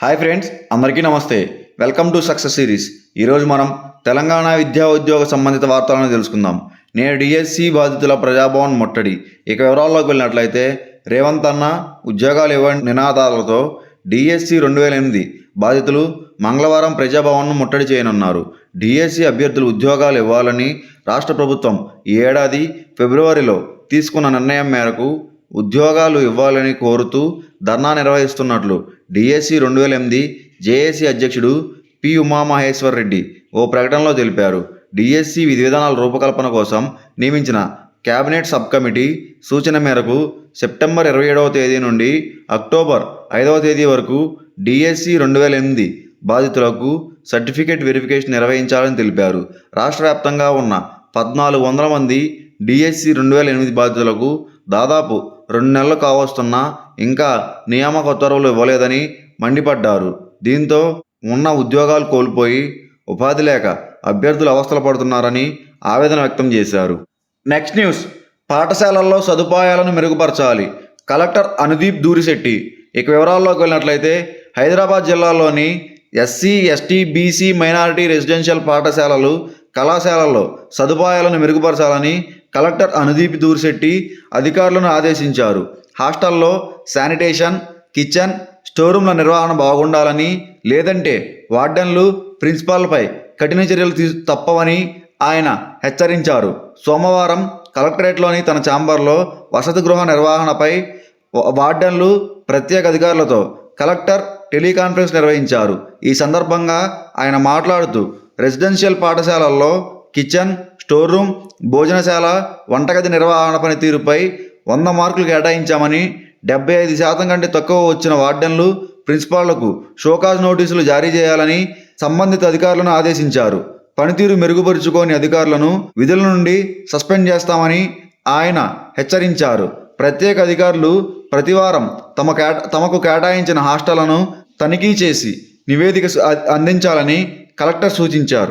Hi friends అందరికీ నమస్తే. Welcome to success series. ఈరోజు మనం తెలంగాణ విద్యా ఉద్యోగ సంబంధిత వార్తలను తెలుసుకుందాం. నేడు డిఎస్సి బాధితుల ప్రజాభవన్ ముట్టడి. ఇక వివరాల్లోకి వెళ్ళినట్లయితే రేవంత్ అన్న ఉద్యోగాలు ఇవ్వని నినాదాలతో డిఎస్సి రెండు వేల ఎనిమిది బాధితులు మంగళవారం ప్రజాభవన్ను ముట్టడి చేయనున్నారు. డిఎస్సి అభ్యర్థులు ఉద్యోగాలు ఇవ్వాలని రాష్ట్ర ప్రభుత్వం ఈ ఏడాది ఫిబ్రవరిలో తీసుకున్న నిర్ణయం మేరకు ఉద్యోగాలు ఇవ్వాలని కోరుతూ ధర్నా నిర్వహిస్తున్నట్లు డిఎస్సి రెండు వేల ఎనిమిది జేఏసీ అధ్యక్షుడు పి ఉమామహేశ్వర్ రెడ్డి ఓ ప్రకటనలో తెలిపారు. డిఎస్సి విధి విధానాల రూపకల్పన కోసం నియమించిన కేబినెట్ సబ్ కమిటీ సూచన మేరకు సెప్టెంబర్ ఇరవై ఏడవ తేదీ నుండి అక్టోబర్ ఐదవ తేదీ వరకు డిఎస్సి రెండు వేల ఎనిమిది బాధితులకు సర్టిఫికేట్ వెరిఫికేషన్ నిర్వహించాలని తెలిపారు. రాష్ట్ర వ్యాప్తంగా ఉన్న పద్నాలుగు వందల మంది డిఎస్సి రెండు వేల ఎనిమిది బాధితులకు దాదాపు రెండు నెలలు కావస్తున్నా ఇంకా నియామక ఉత్తర్వులు ఇవ్వలేదని మండిపడ్డారు. దీంతో ఉన్న ఉద్యోగాలు కోల్పోయి ఉపాధి లేక అభ్యర్థులు అవస్థలు పడుతున్నారని ఆవేదన వ్యక్తం చేశారు. Next news. పాఠశాలల్లో సదుపాయాలను మెరుగుపరచాలి. కలెక్టర్ అనుదీప్ దూరిశెట్టి. ఇక వివరాల్లోకి వెళ్ళినట్లయితే హైదరాబాద్ జిల్లాలోని SC ST BC minority residential పాఠశాలలు కళాశాలల్లో సదుపాయాలను మెరుగుపరచాలని కలెక్టర్ అనుదీప్ దూరిశెట్టి అధికారులను ఆదేశించారు. హాస్టల్లో శానిటేషన్ కిచెన్ స్టోర్ రూమ్ల నిర్వహణ బాగుండాలని లేదంటే వార్డెన్లు ప్రిన్సిపాల్పై కఠిన చర్యలు తీ తప్పవని ఆయన హెచ్చరించారు. సోమవారం కలెక్టరేట్లోని తన ఛాంబర్లో వసతి గృహ నిర్వహణపై వార్డెన్లు ప్రత్యేక అధికారులతో కలెక్టర్ టెలికాన్ఫరెన్స్ నిర్వహించారు. ఈ సందర్భంగా ఆయన మాట్లాడుతూ రెసిడెన్షియల్ పాఠశాలల్లో కిచెన్ స్టోర్ రూమ్ భోజనశాల వంటగది నిర్వహణ పనితీరుపై వంద మార్కులు కేటాయించామని డెబ్బై ఐదు శాతం కంటే తక్కువ వచ్చిన వార్డెన్లు ప్రిన్సిపాళ్ళకు షోకాజ్ నోటీసులు జారీ చేయాలని సంబంధిత అధికారులను ఆదేశించారు. పనితీరు మెరుగుపరుచుకోని అధికారులను విధుల నుండి సస్పెండ్ చేస్తామని ఆయన హెచ్చరించారు. ప్రత్యేక అధికారులు ప్రతివారం తమ కేట తమకు కేటాయించిన హాస్టళ్ళను తనిఖీ చేసి నివేదిక అందించాలని కలెక్టర్ సూచించారు.